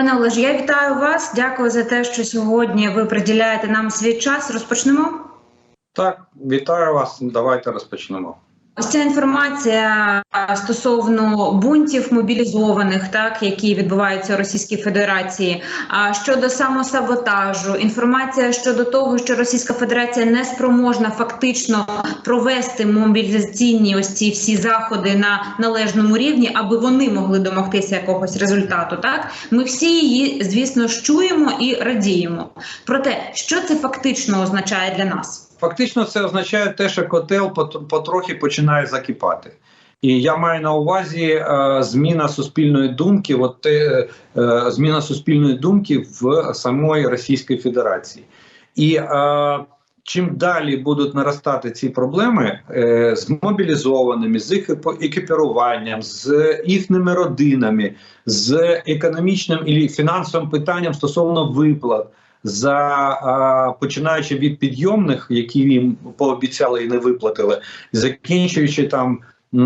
Пане Олеже, я вітаю вас. Дякую за те, що сьогодні ви приділяєте нам свій час. Розпочнемо. Так, вітаю вас. Давайте розпочнемо. Ось ця інформація стосовно бунтів мобілізованих, так які відбуваються у Російській Федерації. А щодо самосаботажу, інформація щодо того, що Російська Федерація не спроможна фактично провести мобілізаційні ось ці всі заходи на належному рівні, аби вони могли домогтися якогось результату. Так ми всі її, звісно, чуємо і радіємо. Проте, що це фактично означає для нас? Фактично, це означає те, що котел потрохи починає закипати. І я маю на увазі е, зміна суспільної думки, от те, е, зміна суспільної думки в самої Російській Федерації. І е, чим далі будуть наростати ці проблеми е, з мобілізованими, з їх екіпіруванням, з їхніми родинами, з економічним і фінансовим питанням стосовно виплат. За починаючи від підйомних, які їм пообіцяли і не виплатили, закінчуючи там е,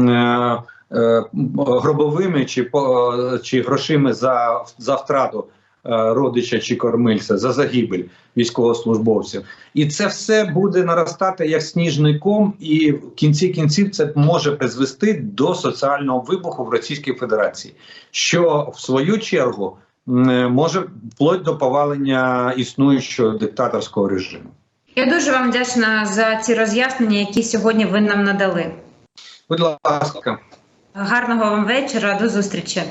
е, гробовими чи по чи грошима за, за втрату е, родича чи кормильця за загибель військовослужбовців, і це все буде наростати як сніжний ком, і в кінці кінців це може призвести до соціального вибуху в Російській Федерації, що в свою чергу може вплоть до повалення існуючого диктаторського режиму. Я дуже вам вдячна за ці роз'яснення, які сьогодні ви нам надали. Будь ласка. Гарного вам вечора, до зустрічі.